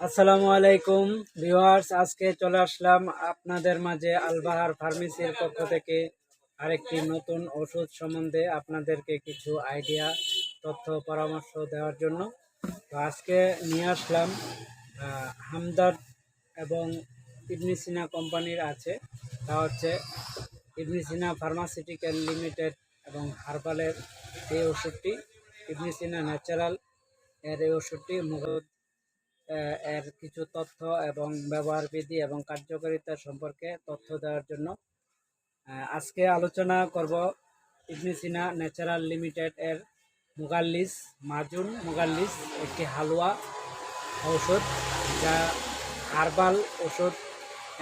আসসালামু আলাইকুম ভিউয়ার্স আজকে চলে আসলাম আপনাদের মাঝে আলবাহার ফার্মেসির পক্ষ থেকে আরেকটি নতুন ওষুধ সম্বন্ধে আপনাদেরকে কিছু আইডিয়া তথ্য পরামর্শ দেওয়ার জন্য। তো আজকে নিয়ে আসলাম হামদর্দ এবং ইবনিসিনা কোম্পানির আছে। তা হচ্ছে ইবনিসিনা ফার্মাসিউটিক্যাল লিমিটেড এবং হার্বালের এই ওষুধটি ইবনিসিনা ন্যাচারাল এর এই ওষুধটি আহ, এর কিছু তথ্য এবং ব্যবহার বিধি এবং কার্যকারিতা সম্পর্কে তথ্য দেওয়ার জন্য আজকে আলোচনা করব ইবনিসিনা ন্যাচারাল লিমিটেড এর মুগাল্লিস, মাজুন মুগাল্লিস, একটি হালুয়া ঔষধ যা হার্বাল ওষুধ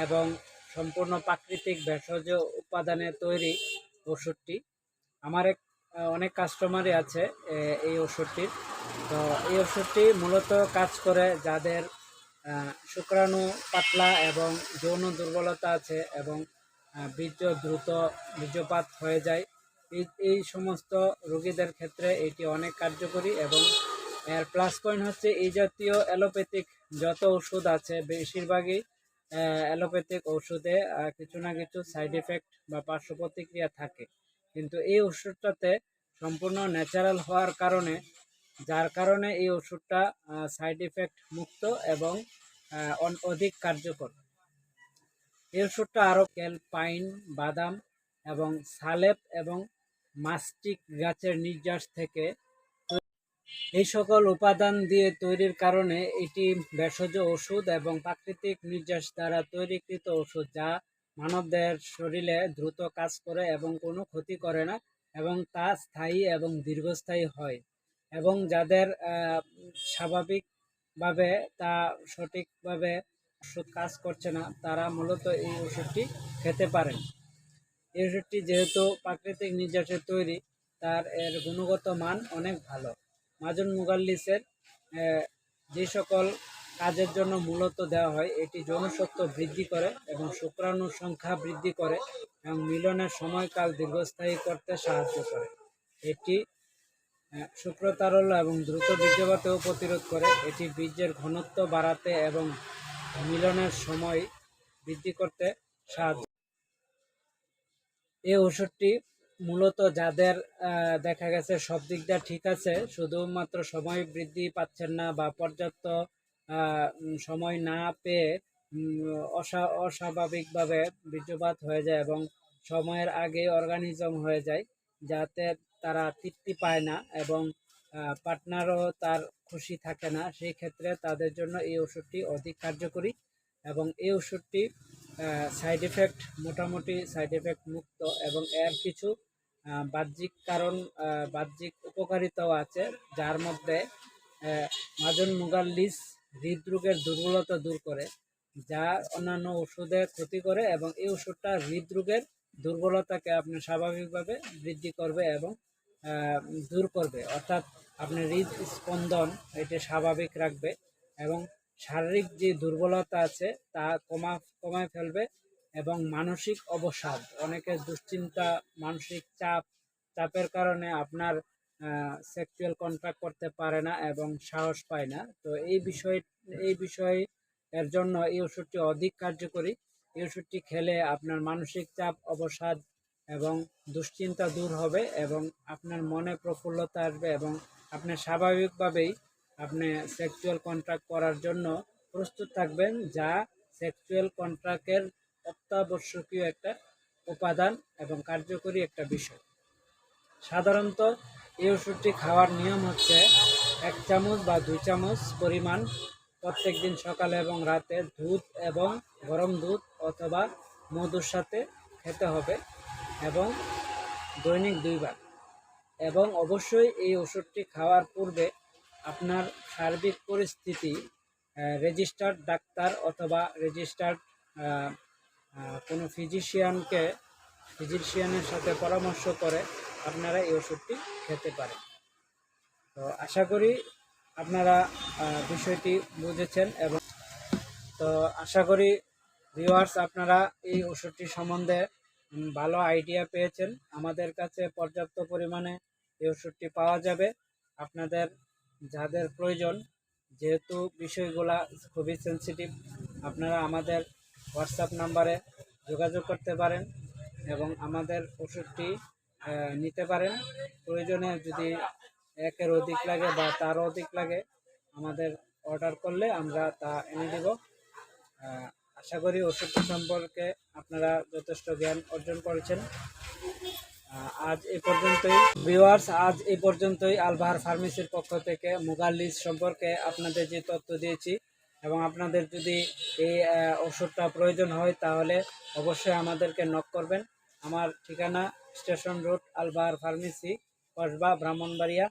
এবং সম্পূর্ণ প্রাকৃতিক ভেষজ উপাদানে তৈরি ওষুধটি আমার এক অনেক কাস্টমারই আছে এই ওষুধটির। তো এই ওষুধটি মূলত কাজ করে যাদের শুক্রাণু পাতলা এবং যৌন দুর্বলতা আছে এবং বীর্য দ্রুত বীর্যপাত হয়ে যায়। এই সমস্ত রোগীদের ক্ষেত্রে এটি অনেক কার্যকরী এবং এর প্লাস পয়েন্ট হচ্ছে এই জাতীয় অ্যালোপ্যাথিক যত ওষুধ আছে, বেশিরভাগই অ্যালোপ্যাথিক ওষুধে কিছু না কিছু সাইড এফেক্ট বা পার্শ্ব প্রতিক্রিয়া থাকে। কিন্তু এই ওষুধটাতে সম্পূর্ণ ন্যাচারাল হওয়ার কারণে, যার কারণে এই ওষুধটা সাইড এফেক্ট মুক্ত এবং অধিক কার্যকর। এই ওষুধটা আরও পাইন বাদাম এবং সালেপ এবং মাস্টিক গাছের নির্যাস থেকে এই সকল উপাদান দিয়ে তৈরির কারণে এটি ভেষজ ওষুধ এবং প্রাকৃতিক নির্যাস দ্বারা তৈরিকৃত ওষুধ, যা মানবদের শরীরে দ্রুত কাজ করে এবং কোনো ক্ষতি করে না। এবং তা স্থায়ী এবং দীর্ঘস্থায়ী হয় এবং যাদের স্বাভাবিকভাবে তা সঠিকভাবে ওষুধ কাজ করছে না, তারা মূলত এই ওষুধটি খেতে পারেন। এই ওষুধটি যেহেতু প্রাকৃতিক নির্যাসের তৈরি, তার এর গুণগত মান অনেক ভালো। মাজন মুগাল্লিসের যে সকল কাজের জন্য মূলত দেওয়া হয়। এটি যৌনশক্ত বৃদ্ধি করে এবং শুক্রাণুর সংখ্যা বৃদ্ধি করে এবং মিলনের সময়কাল দীর্ঘস্থায়ী করতে সাহায্য করে। এটি শুক্রতারল্য এবং দ্রুত বীর্যপাতেও প্রতিরোধ করে। এটি বীর্যের ঘনত্ব বাড়াতে এবং মিলনের সময় বৃদ্ধি করতে সাহায্য এই ওষুধটি মূলত যাদের দেখা গেছে সব দিক দিয়ে ঠিক আছে, শুধুমাত্র সময় বৃদ্ধি পাচ্ছেন না বা পর্যাপ্ত সময় না পেয়ে অসা, অস্বাভাবিকভাবে বীর্যপাত হয়ে যায় এবং সময়ের আগে অর্গানিজম হয়ে যায়, যাতে তারা তৃপ্তি পায় না এবং পার্টনারও তার খুশি থাকে না। সেই ক্ষেত্রে তাদের জন্য এই ওষুধটি অধিক কার্যকরী এবং এই ওষুধটি সাইড এফেক্ট, মোটামুটি সাইড এফেক্ট মুক্ত এবং এর কিছু বাহ্যিক কারণ বাহ্যিক উপকারিতাও আছে, যার মধ্যে মাজন মুগাল্লিস হৃদরোগের দুর্বলতা দূর করে, যা অন্যান্য ওষুধে ক্ষতি করে এবং এই ওষুধটা হৃদরোগের দুর্বলতাকে আপনি স্বাভাবিকভাবে বৃদ্ধি করবে এবং দূর করবে। অর্থাৎ আপনার হৃদ স্পন্দন এটি স্বাভাবিক রাখবে এবং শারীরিক যে দুর্বলতা আছে তা কমা, কমায় ফেলবে এবং মানসিক অবসাদ, অনেকের দুশ্চিন্তা, মানসিক চাপ, চাপের কারণে আপনার সেক্সুয়াল কন্ট্যাক্ট করতে পারে না এবং সাহস পায় না। তো এই বিষয় এই বিষয় এর জন্য এই ওষুধটি অধিক কার্যকরী। এই ওষুধটি খেলে আপনার মানসিক চাপ, অবসাদ এবং দুশ্চিন্তা দূর হবে এবং আপনার মনে প্রফুল্লতা আসবে এবং আপনি স্বাভাবিকভাবেই আপনি সেক্সুয়াল কন্ট্রাক্ট করার জন্য প্রস্তুত থাকবেন, যা সেক্সুয়াল কন্ট্রাক্টের অত্যাবশ্যকীয় একটা উপাদান এবং কার্যকরী একটা বিষয়। সাধারণত এই ওষুধটি খাওয়ার নিয়ম হচ্ছে এক চামচ বা দুই চামচ পরিমাণ প্রত্যেক দিন সকালে এবং রাতে দুধ এবং গরম দুধ অথবা মধুর সাথে খেতে হবে এবং দৈনিক দুইবার। এবং অবশ্যই এই ওষুধটি খাওয়ার পূর্বে আপনার সার্বিক পরিস্থিতি রেজিস্টার্ড ডাক্তার অথবা রেজিস্টার্ড কোনো ফিজিশিয়ানকে, ফিজিশিয়ানের সাথে পরামর্শ করে আপনারা এই ওষুধটি খেতে পারেন। তো আশা করি আপনারা বিষয়টি বুঝেছেন এবং তো আশা করি ভিউয়ার্স আপনারা এই ওষুধটি সম্বন্ধে ভালো আইডিয়া পেয়েছেন। আমাদের কাছে পর্যাপ্ত পরিমাণে এই ওষুধটি পাওয়া যাবে। আপনাদের যাদের প্রয়োজন, যেহেতু বিষয়গুলা খুবই সেনসিটিভ আপনারা আমাদের হোয়াটসঅ্যাপ নাম্বারে যোগাযোগ করতে পারেন এবং আমাদের ওষুধটি নিতে পারেন। প্রয়োজনে যদি একের অধিক লাগে বা তারও অধিক লাগে, আমাদের অর্ডার করলে আমরা তা এনে দেব। আশা করি ওষুধটি সম্পর্কে আপনারা যথেষ্ট জ্ঞান অর্জন করেছেন। আজ এ পর্যন্তই। ভিওয়ার্স আজ এই পর্যন্তই। আলবাহার ফার্মেসির পক্ষ থেকে মুগালিস সম্পর্কে আপনাদের যে তথ্য দিয়েছি এবং আপনাদের যদি এই ওষুধটা প্রয়োজন হয়, তাহলে অবশ্যই আমাদেরকে নক করবেন। আমার ঠিকানা station road Albahar pharmacy, Kasba, Brahmanbaria.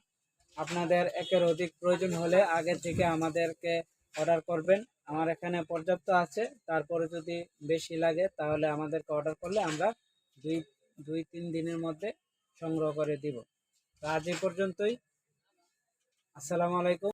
আপনাদের একের অধিক প্রয়োজন হলে আগে থেকে আমাদেরকে অর্ডার করবেন। আমার এখানে পর্যাপ্ত আছে, তারপরে যদি বেশি লাগে তাহলে আমাদেরকে অর্ডার করলে আমরা দুই দুই, তিন দিনের মধ্যে সংগ্রহ করে দিব। তো আজ এই পর্যন্তই। আসসালামু আলাইকুম।